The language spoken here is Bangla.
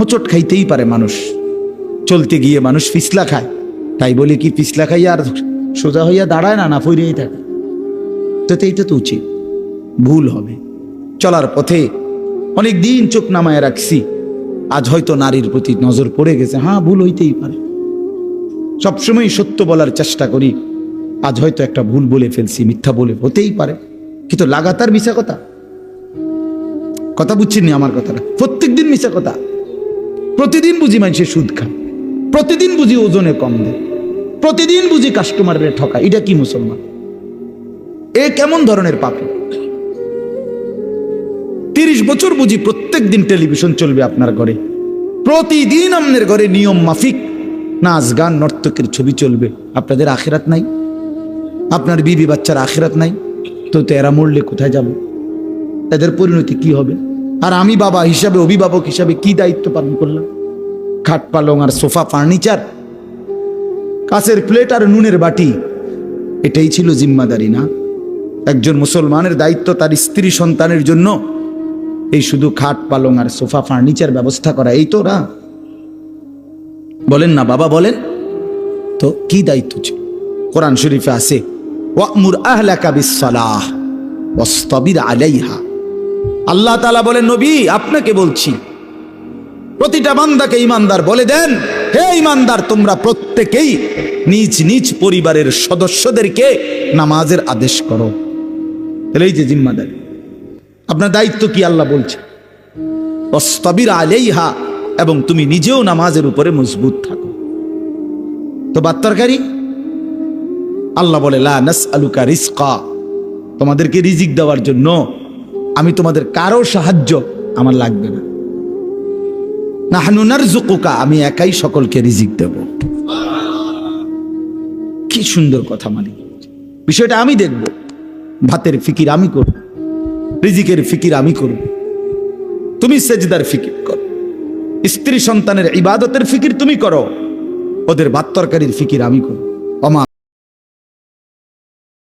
হোঁচট খাইতেই পারে মানুষ। চলতে গিয়ে মানুষ পিছলা খায়। তাই বলে কি পিছলা খাইয়া আর সোজা হইয়া দাঁড়ায় না না ফইরেই থাকে। তো এইটা তো উচিত। ভুল হবে। চলার পথে অনেক দিন চোখ নামায় রাখছি। আজ হয়তো নারীর প্রতি নজর পড়ে গেছে। হ্যাঁ ভুল হইতেই পারে। সবসময় সত্য বলার চেষ্টা করি। আজ হয়তো একটা ভুল বলে ফেলছি, মিথ্যা বলে, হতেই পারে। কিন্তু লাগাতার মিশা কথা। কথা বুঝছেন নি আমার কথাটা? প্রত্যেক দিন মিশা কথা। প্রতিদিন বুঝি মানুষের সুদ খায়। প্রতিদিন বুঝি ওজনে কম দেয়। প্রতিদিন বুঝি কাস্টমারের ঠকা এটা কি মুসলমান? এ কেমন ধরনের পাপি? তিরিশ বছর বুঝি প্রত্যেক দিন টেলিভিশন চলবে আপনার ঘরে। প্রতিদিন আপনার ঘরে নিয়ম মাফিক। নাচ গান নর্তকের ছবি চলবে। আপনাদের আখেরাত নাই? আপনার বিবি বাচ্চার আখেরাত নাই? তো এরা মরলে কোথায় যাব? এদের পরিণতি কি হবে? আর আমি বাবা হিসাবে, অভিভাবক হিসাবে কি দায়িত্ব পালন করলাম? খাট পালং আর সোফা ফার্নিচার, কাছের প্লেট আর নুনের বাটি, এটাই ছিল জিম্মাদারি না? একজন মুসলমানের দায়িত্ব তার স্ত্রী সন্তানের জন্য। এই শুধু খাট পালং আর সোফা ফার্নিচার ব্যবস্থা করা, এই তো না? বলেন না বাবা, বলেন। তো কি দায়িত্ব ছিল? কোরআন শরীফে আছে, ওয়ামুর আহলাকা বিসসালাহ ওয়াসতাবির আলাইহা। আল্লাহ তালা বলে নবী, আপনাকে বলছি, প্রতিটা বান্দাকে ইমানদার বলে দেন। হে ইমানদার তোমরা প্রত্যেকেই নিজ নিজ পরিবারের সদস্যদেরকে নামাজের আদেশ করো। তাহলে এই যে জিম্মাদারি, আপনার দায়িত্ব কি আল্লাহ বলছে? অস্তবির আলাইহা, এবং তুমি নিজেও নামাজের উপরে মজবুত থাকো। তো বাত্তরকারী আল্লাহ বলে, লা নাস আলুকা রিস্কা তোমাদেরকে রিজিক দেওয়ার জন্য আমি তোমাদের কারও সাহায্য আমার লাগবে না। নাহনুনার জুকুকা আমি একাই সকলকে রিজিক দেব। কি সুন্দর কথা মালিক। বিষয়টা আমি দেখব। ভাতের ফিকির আমি করব। রিজিকের ফিকির আমি করব। তুমি সেজদার ফিকির করো। স্ত্রী সন্তানের ইবাদতের ফিকির তুমি করো। ওদের ভাত তরকারির ফিকির আমি করব। অমা